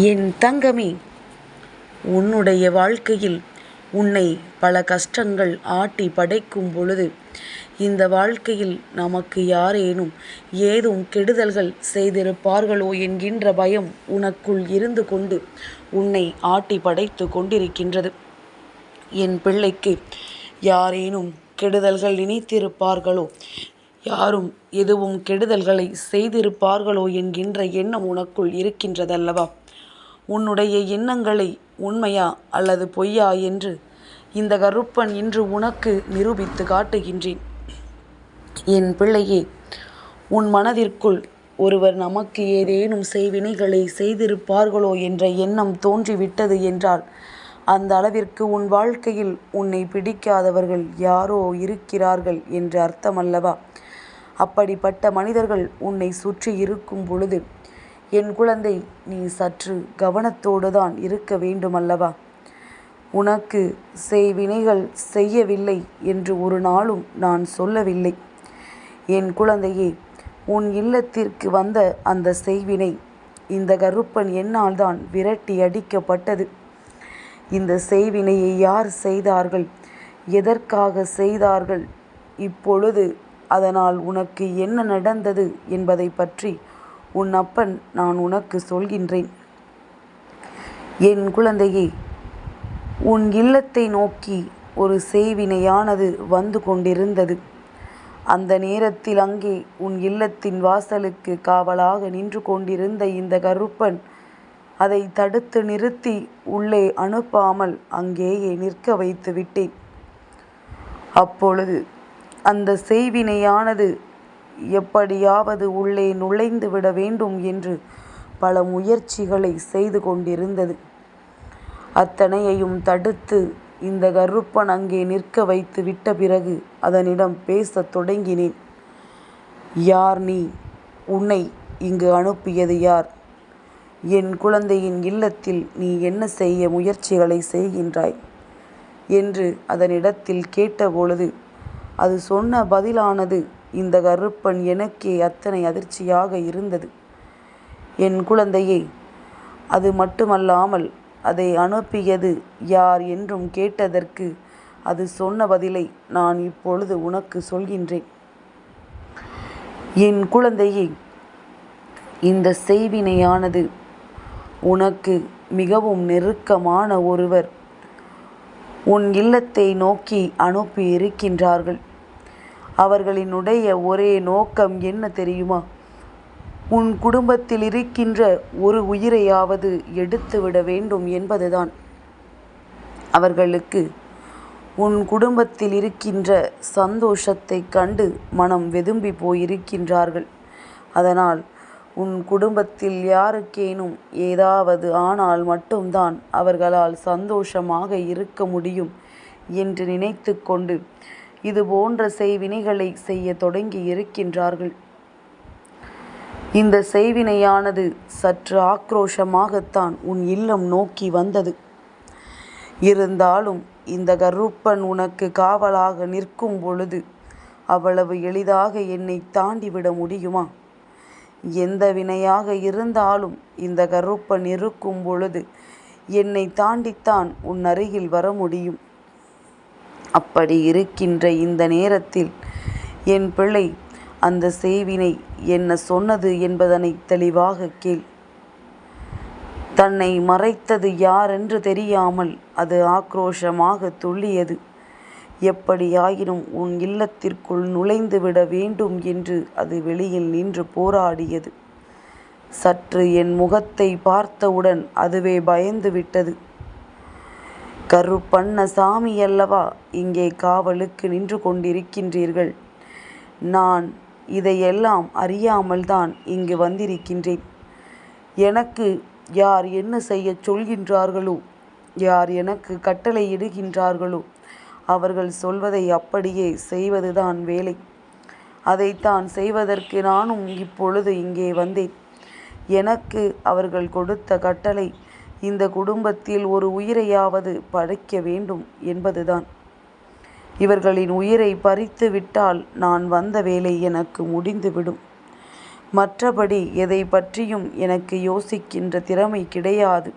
என் தங்கமே உன்னுடைய வாழ்க்கையில் உன்னை பல கஷ்டங்கள் ஆட்டி படைக்கும் பொழுது இந்த வாழ்க்கையில் நமக்கு யாரேனும் ஏதும் கெடுதல்கள் செய்திருப்பார்களோ என்கின்ற பயம் உனக்குள் இருந்து கொண்டு உன்னை ஆட்டி படைத்து கொண்டிருக்கின்றது. என் பிள்ளைக்கு யாரேனும் கெடுதல்கள் நினைத்திருப்பார்களோ யாரும் எதுவும் கெடுதல்களை செய்திருப்பார்களோ என்கின்ற எண்ணம் உனக்குள் இருக்கின்றதல்லவா? உன்னுடைய எண்ணங்களை உண்மையா அல்லது பொய்யா என்று இந்த கருப்பன் இன்று உனக்கு நிரூபித்து காட்டுகின்றேன். என் பிள்ளையே உன் மனதிற்குள் ஒருவர் நமக்கு ஏதேனும் செய்வினைகளை செய்திருப்பார்களோ என்ற எண்ணம் தோன்றிவிட்டது என்றால் அந்த அளவிற்கு உன் வாழ்க்கையில் உன்னை பிடிக்காதவர்கள் யாரோ இருக்கிறார்கள் என்று அர்த்தமல்லவா? அப்படிப்பட்ட மனிதர்கள் உன்னை சுற்றி இருக்கும் பொழுது என் குழந்தை நீ சற்று கவனத்தோடு தான் இருக்க வேண்டுமல்லவா? உனக்கு செய்வினைகள் செய்யவில்லை என்று ஒரு நாளும் நான் சொல்லவில்லை. என் குழந்தையே உன் இல்லத்திற்கு வந்த அந்த செய்வினை இந்த கருப்பன் என்னால் தான் விரட்டி அடிக்கப்பட்டது. இந்த செய்வினையை யார் செய்தார்கள்? எதற்காக செய்தார்கள்? இப்பொழுது அதனால் உனக்கு என்ன நடந்தது என்பதை பற்றி உன் அப்பன் நான் உனக்கு சொல்கின்றேன். என் குழந்தையே உன் இல்லத்தை நோக்கி ஒரு செய்வினையானது வந்து கொண்டிருந்தது. அந்த நேரத்தில் அங்கே உன் இல்லத்தின் வாசலுக்கு காவலாக நின்று கொண்டிருந்த இந்த கருப்பன் அதை தடுத்து நிறுத்தி உள்ளே அனுப்பாமல் அங்கேயே நிற்க வைத்து விட்டேன். அப்பொழுது அந்த செய்வினையானது எப்படியாவது உள்ளே நுழைந்து விட வேண்டும் என்று பல முயற்சிகளை செய்து கொண்டிருந்தது. அத்தனையையும் தடுத்து இந்த கருப்பன் அங்கே நிற்க வைத்து விட்ட பிறகு அதனிடம் பேசத் தொடங்கினேன். யார் நீ? உன்னை இங்கு அனுப்பியது யார்? என் குழந்தையின் இல்லத்தில் நீ என்ன செய்ய முயற்சிகளை செய்கின்றாய்? என்று அதனிடத்தில் கேட்டபொழுது அது சொன்ன பதிலானது இந்த கருப்பன் எனக்கே அத்தனை அதிர்ச்சியாக இருந்தது. என் குழந்தையே அது மட்டுமல்லாமல் அதை அனுப்பியது யார் என்றும் கேட்டதற்கு அது சொன்ன பதிலை நான் இப்பொழுது உனக்கு சொல்கின்றேன். என் குழந்தையே இந்த செய்வினையானது உனக்கு மிகவும் நெருக்கமான ஒருவர். உன் இல்லத்தை நோக்கி அனுப்பி இருக்கின்றார்கள் அவர்களினுடைய ஒரே நோக்கம் என்ன தெரியுமா? உன் குடும்பத்தில் இருக்கின்ற ஒரு உயிரையாவது எடுத்துவிட வேண்டும் என்பதுதான். அவர்களுக்கு உன் குடும்பத்தில் இருக்கின்ற சந்தோஷத்தை கண்டு மனம் வெதும்பி போயிருக்கின்றார்கள். அதனால் உன் குடும்பத்தில் யாருக்கேனும் ஏதாவது ஆனால் மட்டும்தான் அவர்களால் சந்தோஷமாக இருக்க முடியும் என்று நினைத்து கொண்டு இது போன்ற செய்வினைகளை செய்ய தொடங்கி இருக்கின்றார்கள். இந்த செய்வினையானது சற்று ஆக்ரோஷமாகத்தான் உன் இல்லம் நோக்கி வந்தது. இருந்தாலும் இந்த கருப்பன் உனக்கு காவலாக நிற்கும் பொழுது அவ்வளவு எளிதாக என்னை தாண்டிவிட முடியுமா? எந்த வினையாக இருந்தாலும் இந்த கருப்பன் இருக்கும் பொழுது என்னை தாண்டித்தான் உன் அருகில் வர முடியும். அப்படி இருக்கின்ற இந்த நேரத்தில் என் பிள்ளை அந்த செய்வினை என்ன சொன்னது என்பதனை தெளிவாக கேள். தன்னை மறைத்தது யாரென்று தெரியாமல் அது ஆக்ரோஷமாக துள்ளியது. எப்படியாயினும் உன் இல்லத்திற்குள் நுழைந்துவிட வேண்டும் என்று அது வெளியில் நின்று போராடியது. சற்று என் முகத்தை பார்த்தவுடன் அதுவே பயந்து விட்டது கருப்பண்ண சாமி அல்லவா இங்கே காவலுக்கு நின்று கொண்டிருக்கின்றீர்கள். நான் இதையெல்லாம் அறியாமல்தான் இங்கு வந்திருக்கின்றேன். எனக்கு யார் என்ன செய்யச் சொல்கின்றார்களோ யார் எனக்கு கட்டளை இடுகின்றார்களோ அவர்கள் சொல்வதை அப்படியே செய்வதுதான் வேலை. அதைத்தான் செய்வதற்கு நானும் இப்பொழுது இங்கே வந்தேன். எனக்கு அவர்கள் கொடுத்த கட்டளை இந்த குடும்பத்தில் ஒரு உயிரையாவது படைக்க வேண்டும் என்பதுதான் இவர்களின் உயிரை பறித்து விட்டால் நான் வந்த வேலை எனக்கு முடிந்துவிடும் மற்றபடி எதை பற்றியும் எனக்கு யோசிக்கின்ற திறமை கிடையாது.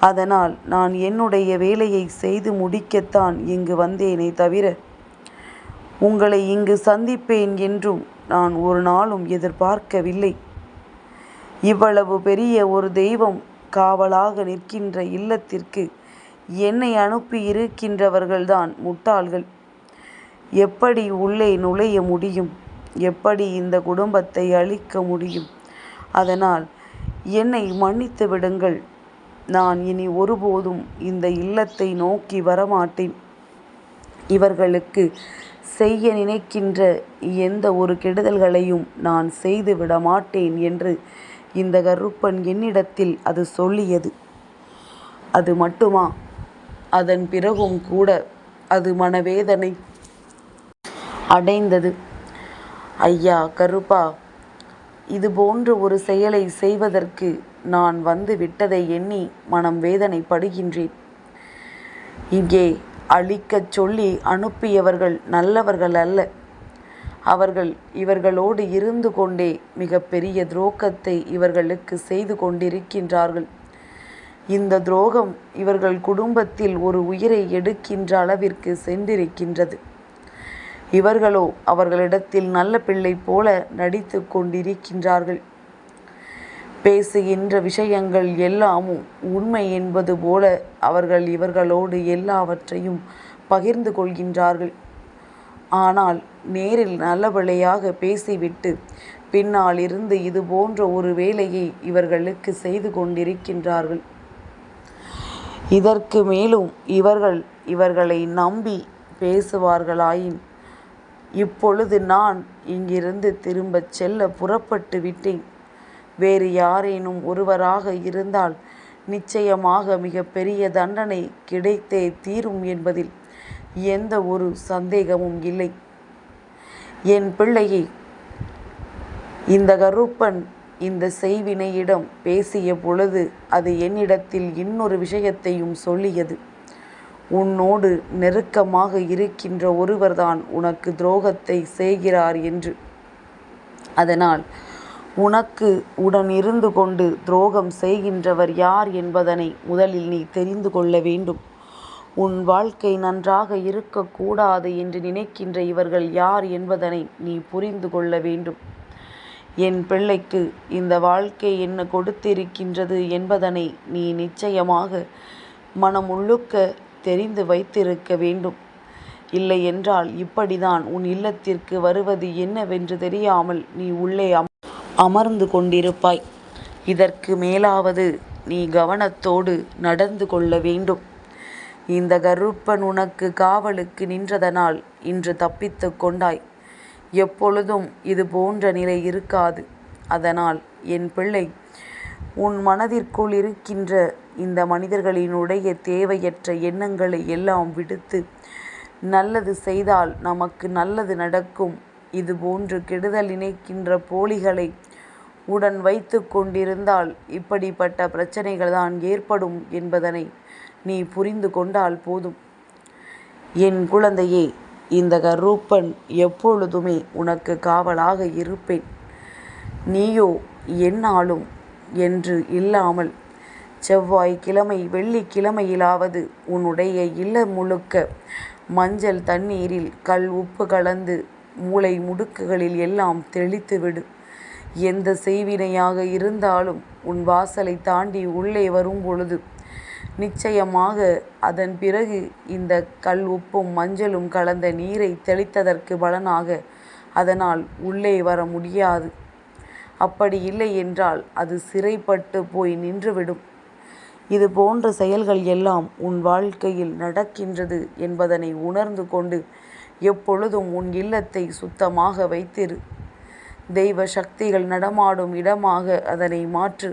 அதனால் நான் என்னுடைய வேலையை செய்து முடிக்கத்தான் இங்கு வந்தேனே தவிர உங்களை இங்கு சந்திப்பேன் என்றும் நான் ஒரு நாளும் எதிர்பார்க்கவில்லை. இவ்வளவு பெரிய ஒரு தெய்வம் காவலாக நிற்கின்ற இல்லத்திற்கு என்னை அனுப்பி இருக்கின்றவர்கள்தான் முட்டாள்கள். எப்படி உள்ளே நுழைய முடியும்? எப்படி இந்த குடும்பத்தை அழிக்க முடியும்? அதனால் என்னை மன்னித்து விடுங்கள். நான் இனி ஒருபோதும் இந்த இல்லத்தை நோக்கி வரமாட்டேன். இவர்களுக்கு செய்ய நினைக்கின்ற எந்த ஒரு கெடுதல்களையும் நான் செய்து விடமாட்டேன் என்று இந்த கருப்பன் என்னிடத்தில் அது சொல்லியது. அது மட்டுமா? அதன் பிறகும் கூட அது மனவேதனை அடைந்தது. ஐயா கருப்பா இது போன்ற ஒரு செயலை செய்வதற்கு நான் வந்து விட்டதை எண்ணி மனம் வேதனைப்படுகின்றேன். இங்கே அழிக்கச் சொல்லி அனுப்பியவர்கள் நல்லவர்கள் அல்ல. அவர்கள் இவர்களோடு இருந்து கொண்டே மிகப்பெரிய துரோகத்தை இவர்களுக்கு செய்து கொண்டிருக்கின்றார்கள். இந்த துரோகம் இவர்கள் குடும்பத்தில் ஒரு உயிரை எடுக்கின்ற அளவிற்கு சென்றிருக்கின்றது. இவர்களோ அவர்களிடத்தில் நல்ல பிள்ளை போல நடித்து கொண்டிருக்கின்றார்கள். பேசுகின்ற விஷயங்கள் எல்லாமும் உண்மை என்பது போல அவர்கள் இவர்களோடு எல்லாவற்றையும் பகிர்ந்து கொள்கின்றார்கள். ஆனால் நேரில் நல்லபடியாக பேசிவிட்டு பின்னால் இருந்து இது போன்ற ஒரு வேலையை இவர்களுக்கு செய்து கொண்டிருக்கின்றார்கள். இதற்கு மேலும் இவர்கள் இவர்களை நம்பி பேசுவார்களாயின் இப்பொழுது நான் இங்கிருந்து திரும்பச் செல்ல புறப்பட்டு விட்டேன். வேறு யாரேனும் ஒருவராக இருந்தால் நிச்சயமாக மிகப்பெரிய தண்டனை கிடைத்தே தீரும் என்பதில் எந்த ஒரு சந்தேகமும் இல்லை. என் பிள்ளையே இந்த கருப்பன் இந்த செய்வினையிடம் பேசிய பொழுது அது என்னிடத்தில் இன்னொரு விஷயத்தையும் சொல்லியது. உன்னோடு நெருக்கமாக இருக்கின்ற ஒருவர்தான் உனக்கு துரோகத்தை செய்கிறார் என்று. அதனால் உனக்கு உடன் இருந்து கொண்டு துரோகம் செய்கின்றவர் யார் என்பதனை முதலில் நீ தெரிந்து கொள்ள வேண்டும். உன் வாழ்க்கை நன்றாக இருக்கக்கூடாது என்று நினைக்கின்ற இவர்கள் யார் என்பதனை நீ புரிந்து கொள்ள வேண்டும். என் பிள்ளைக்கு இந்த வாழ்க்கை என்ன கொடுத்திருக்கின்றது என்பதனை நீ நிச்சயமாக மனமுழுக்கத் தெரிந்து வைத்திருக்க வேண்டும். இல்லை என்றால் இப்படிதான் உன் இல்லத்திற்கு வருவது என்னவென்று தெரியாமல் நீ உள்ளே அமர்ந்து கொண்டிருப்பாய். இதற்கு மேலாவது நீ கவனத்தோடு நடந்து கொள்ள வேண்டும். இந்த கருப்பன் உனக்கு காவலுக்கு நின்றதனால் இன்று தப்பித்துக் கொண்டாய். எப்பொழுதும் இது போன்ற நிலை இருக்காது. அதனால் என் பிள்ளை உன் மனதிற்குள் இருக்கின்ற இந்த மனிதர்களினுடைய தேவையற்ற எண்ணங்களை எல்லாம் விடுத்து நல்லது செய்தால் நமக்கு நல்லது நடக்கும். இது போன்று கெடுதல் நினைக்கின்ற போலிகளை உடன் வைத்து கொண்டிருந்தால் இப்படிப்பட்ட பிரச்சனைகள்தான் ஏற்படும் என்பதனை நீ புரிந்து கொண்டால் போதும். என் குழந்தையே இந்த கருப்பன் எப்பொழுதுமே உனக்கு காவலாக இருப்பேன். நீயோ என்னாலும் என்று இல்லாமல் செவ்வாய்க்கிழமை கிழமை உன்னுடைய இல்லம் முழுக்க மஞ்சள் தண்ணீரில் கல் உப்பு கலந்து மூளை முடுக்குகளில் எல்லாம் தெளித்துவிடு எந்த செய்வினையாக இருந்தாலும் உன் வாசலைத் தாண்டி உள்ளே வரும்பொழுது நிச்சயமாக அதன் பிறகு இந்த கல் உப்பும் மஞ்சளும் கலந்த நீரை தெளித்ததற்கு பலனாக அதனால் உள்ளே வர முடியாது. அப்படி இல்லை என்றால் அது சிறைப்பட்டு போய் நின்றுவிடும். இது போன்ற செயல்கள் எல்லாம் உன் வாழ்க்கையில் நடக்கின்றது என்பதனை உணர்ந்து கொண்டு எப்பொழுதும் உன் இல்லத்தை சுத்தமாக வைத்திரு. தெய்வ சக்திகள் நடமாடும் இடமாக அதனை மாற்று.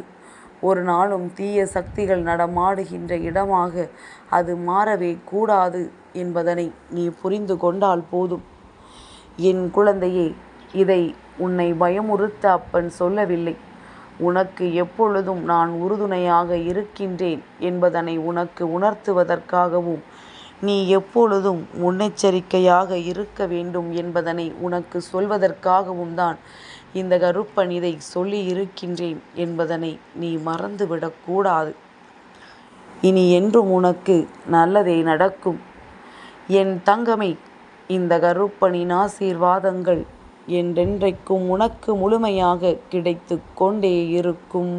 ஒரு நாளும் தீய சக்திகள் நடமாடுகின்ற இடமாக அது மாறவே கூடாது என்பதனை நீ புரிந்து கொண்டால் போதும். என் குழந்தையே இதை உன்னை பயமுறுத்த அப்பன் சொல்லவில்லை. உனக்கு எப்பொழுதும் நான் உறுதுணையாக இருக்கின்றேன் என்பதனை உனக்கு உணர்த்துவதற்காகவும் நீ எப்பொழுதும் முன்னெச்சரிக்கையாக இருக்க வேண்டும் என்பதனை உனக்குச் சொல்வதற்காகவும்தான் இந்த கருப்பன் இதை சொல்லியிருக்கின்றேன் என்பதனை நீ மறந்துவிடக்கூடாது இனி என்றும் உனக்கு நல்லதே நடக்கும். என் தங்கமே இந்த கருப்பனின் ஆசீர்வாதங்கள் என்றென்றைக்கும் உனக்கு முழுமையாக கிடைத்து கொண்டே இருக்கும்.